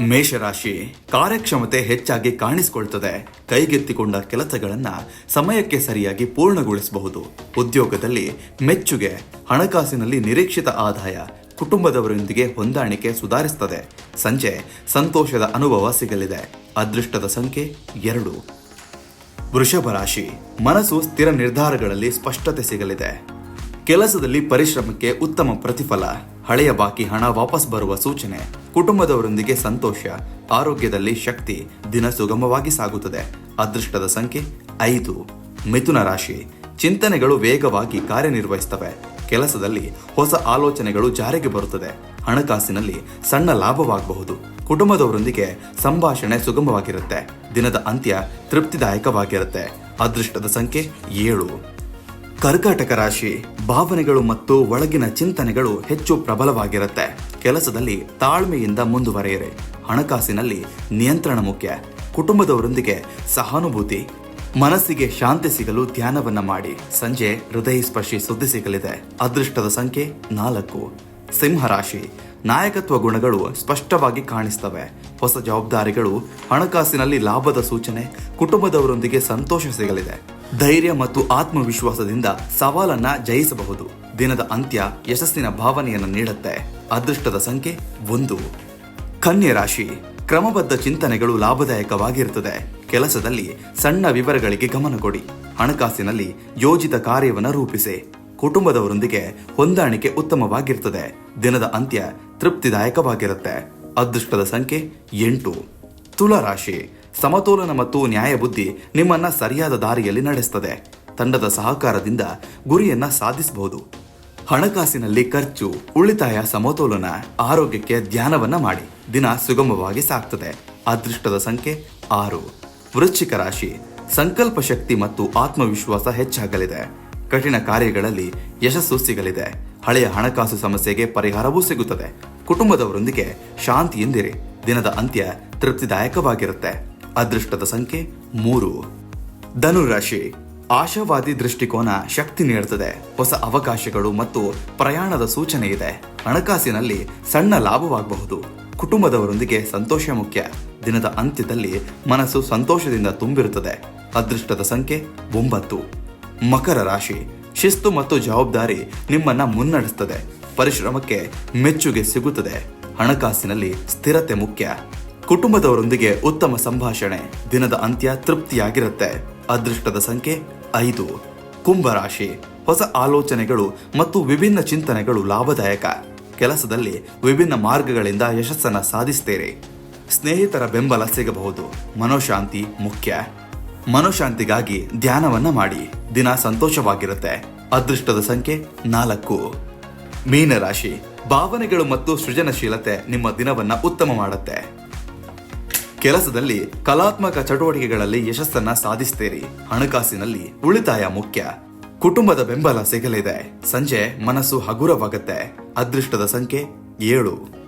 ಮೇಷರಾಶಿ ಕಾರ್ಯಕ್ಷಮತೆ ಹೆಚ್ಚಾಗಿ ಕಾಣಿಸಿಕೊಳ್ತದೆ. ಕೈಗೆತ್ತಿಕೊಂಡ ಕೆಲಸಗಳನ್ನ ಸಮಯಕ್ಕೆ ಸರಿಯಾಗಿ ಪೂರ್ಣಗೊಳಿಸಬಹುದು. ಉದ್ಯೋಗದಲ್ಲಿ ಮೆಚ್ಚುಗೆ, ಹಣಕಾಸಿನಲ್ಲಿ ನಿರೀಕ್ಷಿತ ಆದಾಯ, ಕುಟುಂಬದವರೊಂದಿಗೆ ಹೊಂದಾಣಿಕೆ ಸುಧಾರಿಸುತ್ತದೆ ಸಂಜೆ ಸಂತೋಷದ ಅನುಭವ ಸಿಗಲಿದೆ. ಅದೃಷ್ಟದ ಸಂಖ್ಯೆ ಎರಡು. ವೃಷಭ ರಾಶಿ ಮನಸ್ಸು ಸ್ಥಿರ ನಿರ್ಧಾರಗಳಲ್ಲಿ ಸ್ಪಷ್ಟತೆ ಸಿಗಲಿದೆ. ಕೆಲಸದಲ್ಲಿ ಪರಿಶ್ರಮಕ್ಕೆ ಉತ್ತಮ ಪ್ರತಿಫಲ. ಹಳೆಯ ಬಾಕಿ ಹಣ ವಾಪಸ್ ಬರುವ ಸೂಚನೆ. ಕುಟುಂಬದವರೊಂದಿಗೆ ಸಂತೋಷ, ಆರೋಗ್ಯದಲ್ಲಿ ಶಕ್ತಿ ದಿನ ಸುಗಮವಾಗಿ ಸಾಗುತ್ತದೆ. ಅದೃಷ್ಟದ ಸಂಖ್ಯೆ ಐದು. ಮಿಥುನ ರಾಶಿ. ಚಿಂತನೆಗಳು ವೇಗವಾಗಿ ಕಾರ್ಯನಿರ್ವಹಿಸುತ್ತವೆ. ಕೆಲಸದಲ್ಲಿ ಹೊಸ ಆಲೋಚನೆಗಳು ಜಾರಿಗೆ ಬರುತ್ತದೆ. ಹಣಕಾಸಿನಲ್ಲಿ ಸಣ್ಣ ಲಾಭವಾಗಬಹುದು. ಕುಟುಂಬದವರೊಂದಿಗೆ ಸಂಭಾಷಣೆ ಸುಗಮವಾಗಿರುತ್ತೆ. ದಿನದ ಅಂತ್ಯ ತೃಪ್ತಿದಾಯಕವಾಗಿರುತ್ತೆ. ಅದೃಷ್ಟದ ಸಂಖ್ಯೆ ಏಳು. ಕರ್ಕಾಟಕ ರಾಶಿ, ಭಾವನೆಗಳು ಮತ್ತು ಒಳಗಿನ ಚಿಂತನೆಗಳು ಹೆಚ್ಚು ಪ್ರಬಲವಾಗಿರುತ್ತೆ. ಕೆಲಸದಲ್ಲಿ ತಾಳ್ಮೆಯಿಂದ ಮುಂದುವರೆಯಿರಿ. ಹಣಕಾಸಿನಲ್ಲಿ ನಿಯಂತ್ರಣ ಮುಖ್ಯ. ಕುಟುಂಬದವರೊಂದಿಗೆ ಸಹಾನುಭೂತಿ. ಮನಸ್ಸಿಗೆ ಶಾಂತಿ ಸಿಗಲು ಧ್ಯಾನವನ್ನ ಮಾಡಿ. ಸಂಜೆ ಹೃದಯ ಸ್ಪರ್ಶಿ ಸುದ್ದಿ ಸಿಗಲಿದೆ. ಅದೃಷ್ಟದ ಸಂಖ್ಯೆ ನಾಲ್ಕು. ಸಿಂಹರಾಶಿ ನಾಯಕತ್ವ ಗುಣಗಳು ಸ್ಪಷ್ಟವಾಗಿ ಕಾಣಿಸ್ತವೆ. ಹೊಸ ಜವಾಬ್ದಾರಿಗಳು, ಹಣಕಾಸಿನಲ್ಲಿ ಲಾಭದ ಸೂಚನೆ, ಕುಟುಂಬದವರೊಂದಿಗೆ ಸಂತೋಷ ಸಿಗಲಿದೆ. ಧೈರ್ಯ ಮತ್ತು ಆತ್ಮವಿಶ್ವಾಸದಿಂದ ಸವಾಲನ್ನ ಜಯಿಸಬಹುದು. ದಿನದ ಅಂತ್ಯ ಯಶಸ್ಸಿನ ಭಾವನೆಯನ್ನು ನೀಡುತ್ತೆ. ಅದೃಷ್ಟದ ಸಂಖ್ಯೆ ಒಂದು. ಕನ್ಯೆ ರಾಶಿ. ಕ್ರಮಬದ್ಧ ಚಿಂತನೆಗಳು ಲಾಭದಾಯಕವಾಗಿರುತ್ತದೆ. ಕೆಲಸದಲ್ಲಿ ಸಣ್ಣ ವಿವರಗಳಿಗೆ ಗಮನ ಕೊಡಿ. ಹಣಕಾಸಿನಲ್ಲಿ ಯೋಜಿತ ಕಾರ್ಯವನ್ನು ರೂಪಿಸಿ. ಕುಟುಂಬದವರೊಂದಿಗೆ ಹೊಂದಾಣಿಕೆ ಉತ್ತಮವಾಗಿರುತ್ತದೆ. ದಿನದ ಅಂತ್ಯ ತೃಪ್ತಿದಾಯಕವಾಗಿರುತ್ತೆ. ಅದೃಷ್ಟದ ಸಂಖ್ಯೆ ಎಂಟು. ತುಲಾ ರಾಶಿ. ಸಮತೋಲನ ಮತ್ತು ನ್ಯಾಯಬುದ್ಧಿ ನಿಮ್ಮನ್ನ ಸರಿಯಾದ ದಾರಿಯಲ್ಲಿ ನಡೆಸುತ್ತದೆ ತಂಡದ ಸಹಕಾರದಿಂದ ಗುರಿಯನ್ನ ಸಾಧಿಸಬಹುದು. ಹಣಕಾಸಿನಲ್ಲಿ ಖರ್ಚು, ಉಳಿತಾಯ, ಸಮತೋಲನ, ಆರೋಗ್ಯಕ್ಕೆ ಧ್ಯಾನವನ್ನ ಮಾಡಿ. ದಿನ ಸುಗಮವಾಗಿ ಸಾಗ್ತದೆ. ಅದೃಷ್ಟದ ಸಂಖ್ಯೆ ಆರು. ವೃಶ್ಚಿಕ ರಾಶಿ. ಸಂಕಲ್ಪ ಶಕ್ತಿ ಮತ್ತು ಆತ್ಮವಿಶ್ವಾಸ ಹೆಚ್ಚಾಗಲಿದೆ. ಕಠಿಣ ಕಾರ್ಯಗಳಲ್ಲಿ ಯಶಸ್ಸು ಸಿಗಲಿದೆ. ಹಳೆಯ ಹಣಕಾಸು ಸಮಸ್ಯೆಗೆ ಪರಿಹಾರವೂ ಸಿಗುತ್ತದೆ. ಕುಟುಂಬದವರೊಂದಿಗೆ ಶಾಂತಿಯಿಂದಿರಿ. ದಿನದ ಅಂತ್ಯ ತೃಪ್ತಿದಾಯಕವಾಗಿರುತ್ತೆ. ಅದೃಷ್ಟದ ಸಂಖ್ಯೆ ಮೂರು. ಧನುರಾಶಿ ಆಶಾವಾದಿ ದೃಷ್ಟಿಕೋನ ಶಕ್ತಿ ನೀಡುತ್ತದೆ ಹೊಸ ಅವಕಾಶಗಳು ಮತ್ತು ಪ್ರಯಾಣದ ಸೂಚನೆ ಇದೆ. ಹಣಕಾಸಿನಲ್ಲಿ ಸಣ್ಣ ಲಾಭವಾಗಬಹುದು. ಕುಟುಂಬದವರೊಂದಿಗೆ ಸಂತೋಷ ಮುಖ್ಯ. ದಿನದ ಅಂತ್ಯದಲ್ಲಿ ಮನಸ್ಸು ಸಂತೋಷದಿಂದ ತುಂಬಿರುತ್ತದೆ. ಅದೃಷ್ಟದ ಸಂಖ್ಯೆ ಒಂಬತ್ತು. ಮಕರ ರಾಶಿ. ಶಿಸ್ತು ಮತ್ತು ಜವಾಬ್ದಾರಿ ನಿಮ್ಮನ್ನ ಮುನ್ನಡೆಸುತ್ತದೆ ಪರಿಶ್ರಮಕ್ಕೆ ಮೆಚ್ಚುಗೆ ಸಿಗುತ್ತದೆ. ಹಣಕಾಸಿನಲ್ಲಿ ಸ್ಥಿರತೆ ಮುಖ್ಯ. ಕುಟುಂಬದವರೊಂದಿಗೆ ಉತ್ತಮ ಸಂಭಾಷಣೆ. ದಿನದ ಅಂತ್ಯ ತೃಪ್ತಿಯಾಗಿರುತ್ತೆ. ಅದೃಷ್ಟದ ಸಂಖ್ಯೆ ಐದು. ಕುಂಭರಾಶಿ ಹೊಸ ಆಲೋಚನೆಗಳು ಮತ್ತು ವಿಭಿನ್ನ ಚಿಂತನೆಗಳು ಲಾಭದಾಯಕ. ಕೆಲಸದಲ್ಲಿ ವಿಭಿನ್ನ ಮಾರ್ಗಗಳಿಂದ ಯಶಸ್ಸನ್ನ ಸಾಧಿಸ್ತೀರಿ. ಸ್ನೇಹಿತರ ಬೆಂಬಲ ಸಿಗಬಹುದು. ಮನೋಶಾಂತಿ ಮುಖ್ಯ. ಮನೋಶಾಂತಿಗಾಗಿ ಧ್ಯಾನವನ್ನ ಮಾಡಿ. ದಿನ ಸಂತೋಷವಾಗಿರುತ್ತೆ. ಅದೃಷ್ಟದ ಸಂಖ್ಯೆ ನಾಲ್ಕು. ಮೀನರಾಶಿ. ಭಾವನೆಗಳು ಮತ್ತು ಸೃಜನಶೀಲತೆ ನಿಮ್ಮ ದಿನವನ್ನ ಉತ್ತಮ ಮಾಡುತ್ತೆ. ಕೆಲಸದಲ್ಲಿ ಕಲಾತ್ಮಕ ಚಟುವಟಿಕೆಗಳಲ್ಲಿ ಯಶಸ್ಸನ್ನ ಸಾಧಿಸ್ತೀರಿ. ಹಣಕಾಸಿನಲ್ಲಿ ಉಳಿತಾಯ ಮುಖ್ಯ. ಕುಟುಂಬದ ಬೆಂಬಲ ಸಿಗಲಿದೆ. ಸಂಜೆ ಮನಸ್ಸು ಹಗುರವಾಗುತ್ತೆ. ಅದೃಷ್ಟದ ಸಂಖ್ಯೆ ಏಳು.